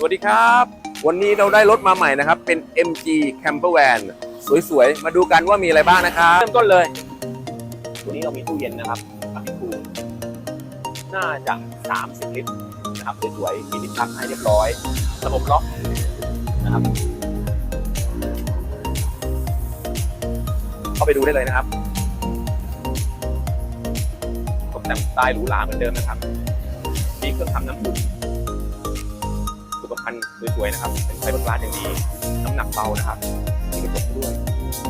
สวัสดีครับ วันนี้เราได้รถมาใหม่นะครับ เป็น MG Camper Van สวยๆ มาดูกันว่ามีอะไรบ้างนะครับเริ่มต้นเลย ตัวนี้เรามีตู้เย็นนะครับกับพี่คูน่าจะ 30 ลิตรนะครับสวยๆมีลิ้นชักให้เรียบร้อย ระบบล็อกนะครับ เข้าไปดูได้เลยนะครับตกแต่งสไตล์หรูหราเหมือนเดิมนะครับมีเครื่องทำน้ำอุ่น สุขภัณฑ์สวยๆนะครับเป็นไฟเบอร์กลาสอย่างดี น้ำหนักเบานะครับมีกระจกด้วย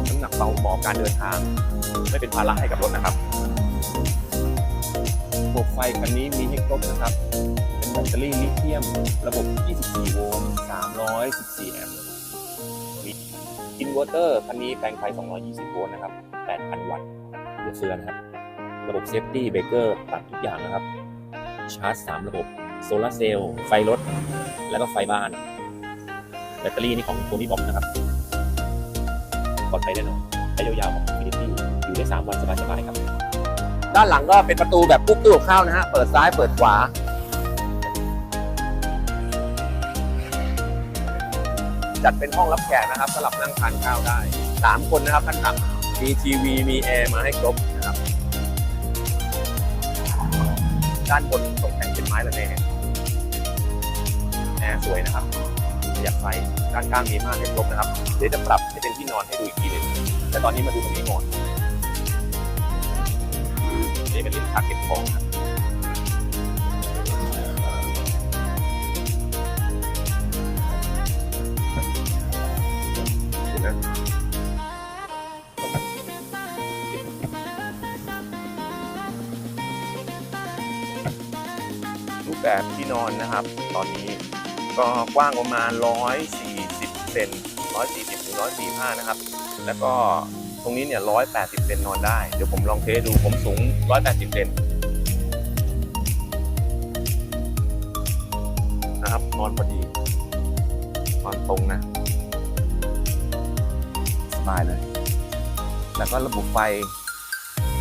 น้ำหนักเบาเหมาะการเดินทาง ไม่เป็นภาระให้กับรถนะครับระบบไฟคันนี้มีให้ครบนะครับ เป็นแบตเตอรี่ลิเธียม ระบบ 24 โวลต์ 314 แอมป์มีอินเวอร์เตอร์คันนี้แปลงไฟ 220 โวลต์นะครับ 8,000 วัตต์เหลือเฟือนะครับ ระบบเซฟตี้เบรกเกอร์ตัดทุกอย่างนะครับ ชาร์จ 3 ระบบ โซลาร์เซลล์ ไฟรถ แล้วก็ไฟบ้าน แบตเตอรี่นี่ของโทนี่บ็อกนะครับปลอดภัยแน่นอนใช้ยาวๆของฟิลิปปินส์อยู่ได้ 3 วันสบายๆครับ ด้านหลังก็เป็นประตูแบบปุ๊บตู้กับข้าวนะฮะ เปิดซ้ายเปิดขวา จัดเป็นห้องรับแขกนะครับสำหรับนั่งทานข้าวได้ 3 คนนะครับท่านต่ำมีทีวีมีแอร์มาให้ครบนะครับ ด้านบนตกแต่งเป็นไม้ละแน ร์ สวยนะครับประหยัดไฟด้านข้างมีม่านให้ครบนะครับเดี๋ยวจะปรับให้เป็นที่นอนให้ดูอีกทีหนึงแต่ตอนนี้มาดูตรงนี้ก่อนนี่เป็นลิ้นชักเก็บของครับเห็นไหมรูปแบบที่นอนนะครับ ตอนนี้ ก็กว้างประมาณ 140 เซน 140ถึง145 นะครับ แล้วก็ตรงนี้เนี่ย 180 เซนนอนได้ เดี๋ยวผมลองเทสดู ผมสูง 180 เซนนะครับ นอนพอดี นอนตรงนะ สบายเลย แล้วก็ระบบไฟ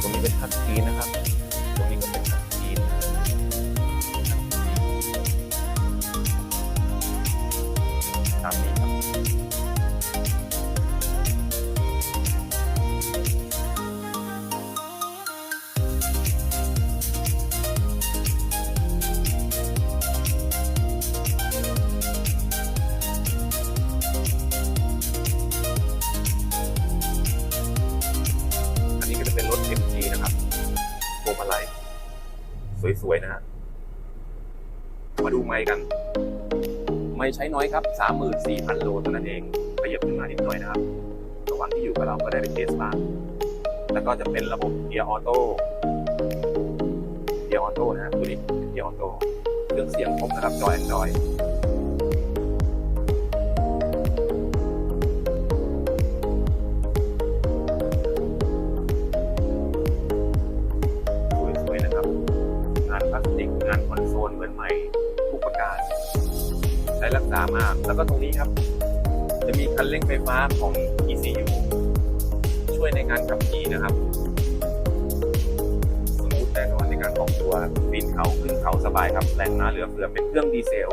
ตรงนี้เป็นทัชสกรีนนะครับ สวยๆนะฮะมาดูไม้กัน ไม่ใช้น้อยครับ 34,000 โลเท่านั้นเองขยับขึ้นมานิดหน่อยนะครับระหว่างที่อยู่กับเราก็ได้เปเทสบ้างแล้วก็จะเป็นระบบเกียร์ออโต้เกียร์ออโต้นะฮะตัวนี้เกียร์ออโต้เครื่องเสียงครบนะครับจอแอนดรอยาสติกงานคอนโซลเหมือนใหม่ทุกประการ ใช้รักษามาก แล้วก็ตรงนี้ครับ จะมีคันเร่งไฟฟ้าของ ECU ช่วยในการขับขี่นะครับ สมูทแน่นอนในการออกตัวปีนเขาขึ้นเขาสบายครับแรงม้าเหลือเฟือเป็นเครื่องดีเซล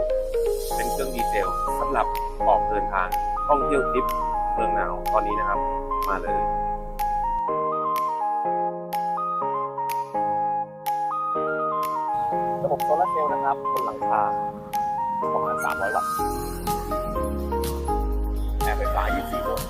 เป็นเครื่องดีเซลสำหรับออกเดินทางท่องเที่ยวทริปเมืองหนาวตอนนี้นะครับ มาเลย โซลาร์เซลล์นะครับบนหลังคาประมาณ 300 วัตต์แอร์ไฟฟ้า 24 โวลต์